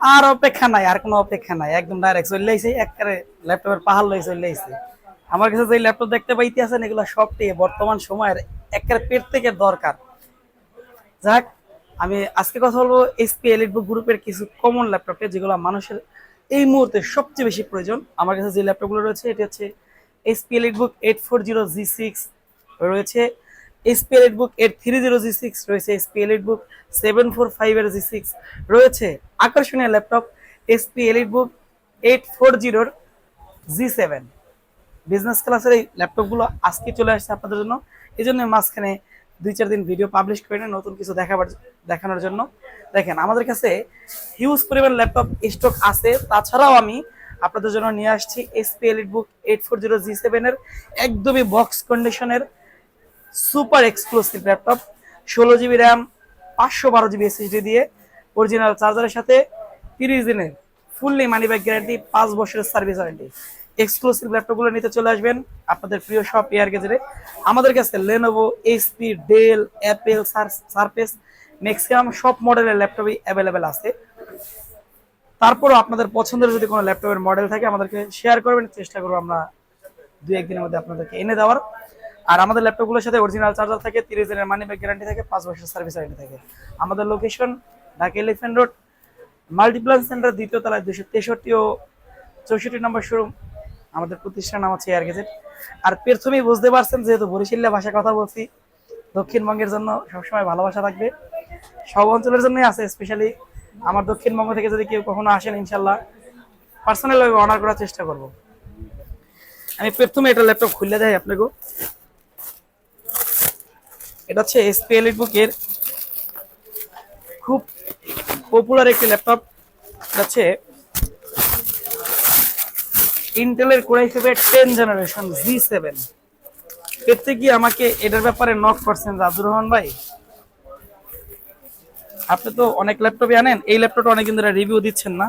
আর অপেক্ষা নাই, আর কোনো অপেক্ষা নাই। একদম ডাইরেক্ট চলে আইছে, একবারে ল্যাপটপের পাহাড় লই চলে আইছে। আমার কাছে যে ল্যাপটপ দেখতে পাইতে আছেন, এগুলো সবটি বর্তমান সময়ের একেবারে পেট থেকে দরকার। যাক, আমি আজকে কথা বলব এসপি এলিটবুক গ্রুপের কিছু কমন ল্যাপটপে যেগুলো মানুষের এই মুহূর্তে সবচেয়ে বেশি প্রয়োজন। আমার কাছে যে ল্যাপটপগুলো রয়েছে, এটি হচ্ছে HP EliteBook eight four zero G six রয়েছে। HP book eight three zero G six রয়েছে এসপি বুক সেভেন ফোর ফাইভের জি সিক্স রয়েছে। আকর্ষণীয় laptop HP book eight four জিরোর জি সেভেন বিজনেস ক্লাসের এই ল্যাপটপগুলো আজকে চলে আসছে আপনাদের জন্য। এই জন্য মাঝখানে দুই চার দিন ভিডিও পাবলিশ করে নিয়ে নতুন কিছু দেখাবার, দেখানোর জন্য। দেখেন, আমাদের কাছে হিউজ পরিমাণ ল্যাপটপ স্টক আছে। তাছাড়াও আমি আপনাদের জন্য নিয়ে আসছি HP EliteBook eight four zero G সেভেনের একদমই বক্স কন্ডিশনের সুপার এক্সক্লুসিভ ল্যাপটপ, ষোলো জিবি র্যাম, পাঁচশো বারো জিবি এসএসডি দিয়ে অরিজিনাল চার্জারের সাথে তিরিশ দিনের ফুললি মানি ব্যাক গ্যারান্টি পাঁচ বছরের সার্ভিস ওয়ারেন্টি এক্সক্লুসিভ ল্যাপটপগুলো নিতে চলে আসবেন আপনাদের প্রিয় শপ এয়ার গেজেরে আমাদের কাছে Lenovo HP Dell Apple Surface maximum সব মডেলের ল্যাপটপই অ্যাভেলেবেল আছে। তারপরও আপনাদের পছন্দের যদি কোনো ল্যাপটপের মডেল থাকে, আমাদেরকে শেয়ার করবেন। চেষ্টা করব আমরা দু একদিনের মধ্যে আপনাদেরকে এনে দেওয়ার। আর আমাদের ল্যাপটপগুলোর সাথে অরিজিনাল চার্জার থাকে, তিরিশ দিনের মানি ব্যাক গ্যারান্টি থাকে, পাঁচ বছর সার্ভিস ওয়ারেন্টি থাকে। আমাদের location Dhaka Elephant Road Multiplan Center দ্বিতীয় তলায় দুশো তেষট্টি ও চৌষট্টি নম্বর শোরুম আমাদের প্রতিষ্ঠান আমার হচ্ছে এয়ার গেজেট আর প্রথমেই বুঝতে পারছেন, যেহেতু বরিশাল্লা ভাষা কথা বলছি, দক্ষিণবঙ্গের জন্য সবসময় ভালোবাসা থাকবে। সব অঞ্চলের জন্যই আছে স্পেশালি আমার দক্ষিণবঙ্গ থেকে যদি কেউ কখনো আসেন, ইনশাল্লাহ পার্সোনালি অনার করার চেষ্টা করব। আমি প্রথমে এটা ল্যাপটপ খুলে দেয় আপনাকে। এটা হচ্ছে এসপি এলিট বুকের খুব পপুলার একটি ল্যাপটপ হচ্ছে ইন্টেলের কোরাই ফেভের টেন জেনারেশন জি সেভেন এতে কি আমাকে এটার ব্যাপারে নক করছেন আব্দুর রহমান ভাই? আপনি তো অনেক ল্যাপটপই আনেন, এই ল্যাপটপটা অনেকদিন ধরে রিভিউ দিচ্ছেন না।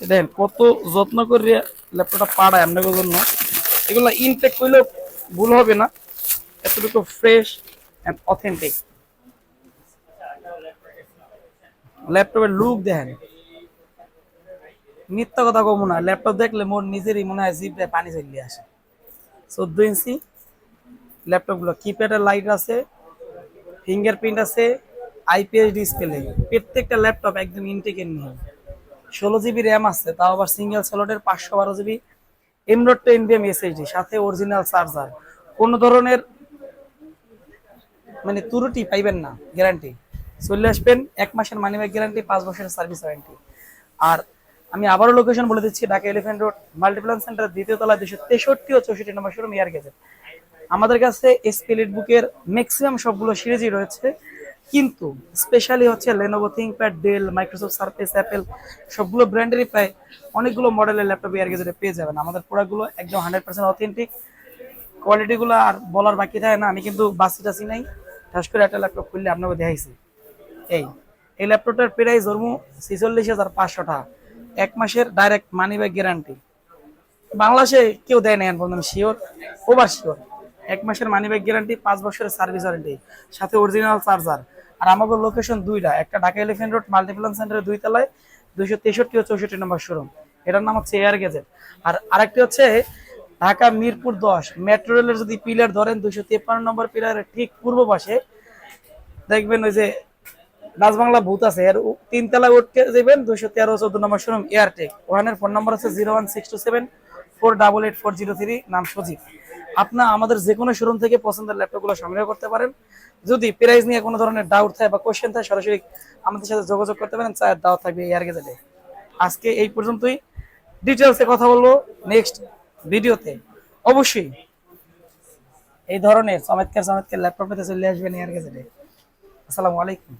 দেখেন, কত যত্ন করে ল্যাপটপটা পাড়ায় আপনাদের জন্য। এগুলো ইনটেক করলেও ভুল হবে না। এতটুকু ফ্রেশ অথেন্টিক ল্যাপটপের লুক দেখেন। মিথ্যা কথা কমু না। ল্যাপটপ দেখলে মোর নিজেরই মনে হয় জিপে পানি চলিয়ে আসে। চোদ্দ ইঞ্চি। ল্যাপটপগুলো কিপ্যাডের লাইট আছে। ফিঙ্গারপ্রিন্ট আছে। আইপিএস ডিসপ্লে প্রত্যেকটা ল্যাপটপ একদম ইনটেকের নিয়ে ষোলো জিবি র্যাম আছে, তাও আবার সিঙ্গেল স্লটের পাঁচশো বারো জিবি এমডট টু এনবিএম এসএসডি সাথে অরিজিনাল চার্জার কোনো ধরনের মানে ত্রুটি পাইবেন না গ্যারান্টি চলে আসবেন, এক মাসের মানি ব্যাক গ্যারান্টি পাঁচ বছরের সার্ভিস ওয়ারেন্টি আর আমি আবারও লোকেশন বলে দিচ্ছি, Dhaka Elephant Road Multiplan Center দ্বিতীয় তলা দুশো তেষট্টি ও চৌষট্টি নম্বর শোরুম ইয়ার গেছে আমাদের কাছে এসপিলিট বুকের ম্যাক্সিমাম সবগুলো সিরিজই রয়েছে। কিন্তু স্পেশালি হচ্ছে Lenovo ThinkPad Dell Microsoft Surface Apple সবগুলো ব্র্যান্ডেরই প্রায় অনেকগুলো মডেলের ল্যাপটপ এয়ার গেজেটে পেয়ে যাবেন। আমাদের প্রোডাক্টগুলো একদম হান্ড্রেড পার্সেন্ট অথেন্টিক কোয়ালিটিগুলো আর বলার বাকি থাকে না, আমি কিন্তু বাসি টাসি নাই। ঠাস করে একটা ল্যাপটপ খুললে আপনাকে দেখাইছি। এই এই ল্যাপটপটার প্রাইস ধর্ম ছিচল্লিশ হাজার পাঁচশো টাকা। এক মাসের ডাইরেক্ট মানি ব্যাক গ্যারান্টি বাংলাদেশে কেউ দেয় না এখন শিওর ওভার শিওর এক মাসের মানি ব্যাক গ্যারান্টি পাঁচ বছরের সার্ভিস ওয়ারেন্টি সাথে অরিজিনাল চার্জার আর আমাদের লোকেশন দুইটা, একটা ঢাকা এলিফেন্ট রোড মাল্টিপ্লান সেন্টারের দুই তলায় দুইশো তেষট্টি ও চৌষট্টি নম্বর শোরুম এটার নাম হচ্ছে এয়ার গেজেট আর আরেকটি হচ্ছে ঢাকা মিরপুর দশ। মেট্রো রেলের যদি পিলার ধরেন, দুইশো তেপ্পান্ন নম্বর পিলারের ঠিক পূর্ব পাশে, দেখবেন ওই যে রাজবাংলা ভূত আছে, এর তিনতলা উঠতে যাবেন, দুইশো তেরো, চোদ্দ নম্বর শোরুম এয়ারটেক। ওয়ানের ফোন নম্বর আছে zero one six two seven, four double eight four zero three, নাম সজীব। আপনার আমাদের যে কোনো শোরুম থেকে পছন্দের ল্যাপটপগুলো সংগ্রহ করতে পারেন। যদি প্রাইস নিয়ে কোনো ধরনের ডাউট থাকে বা কোয়েশ্চেন থাকে, সরাসরি আমাদের সাথে যোগাযোগ করতে পারেন, চায়ের দাওয়া থাকবে এয়ার গেজেটে আজকে এই পর্যন্তই। ডিটেলসে কথা বলব। নেক্সট ভিডিওতে। অবশ্যই। এই ধরনের চমৎকার চমৎকার ল্যাপটপে চলে আসবেন এয়ার গেজেটে। আসসালামু আলাইকুম।